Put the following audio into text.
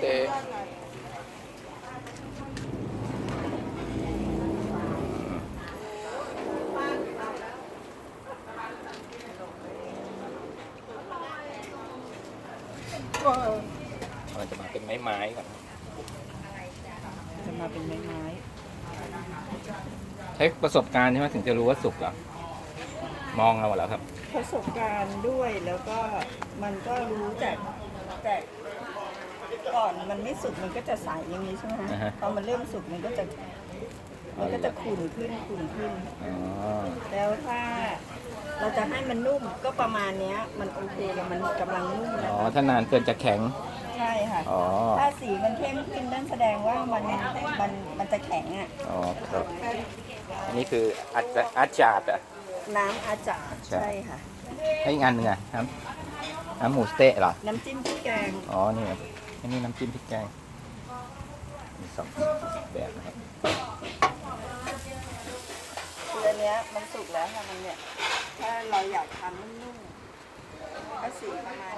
เตะมันจะมาเป็นไม้ๆก่อนจะมาเป็นไม้ไม้ใช้ประสบการณ์ใช่ไหมถึงจะรู้ว่าสุกเหรอมองเอาเหรอครับ ประสบการณ์ด้วยแล้วก็มันก็รู้จาก จากก่อนมันไม่สุกมันก็จะใสอย่างนี้ใช่ไหมอ่าฮะ พอมันเริ่มสุกมันก็จะ มันก็จะขุ่นขึ้นขุ่นขึ้น อ๋อแล้วถ้าเราจะให้มันนุ่มก็ประมาณเนี้ย มันโอเคแล้วมันกำลังนุ่มแล้วอ๋อถ้านานเกินจะแข็ง ใช่ค่ะ อ๋อ ถ้าสีมันเข้มขึ้นนั่นแสดงว่ามันมันมันจะแข็งอะ อ๋อครับอันนี้คืออาจอาจาดอะ น้ำอาจารย์ใช่ ใช่ค่ะ ให้อีกอันหนึงอะน้ำ น้ำหมูสเต๊ะเหรอ น้ำจิ้มพริกแกง อ๋อ นี่เหรออันนี้น้ำจิ้มพริกแกง มีสองแบบนะครับคืออันเนี้ยมันสุกแล้วค่ะมันเนี่ย ถ้าเราอยากทานนุ่มๆก็สีประมาณ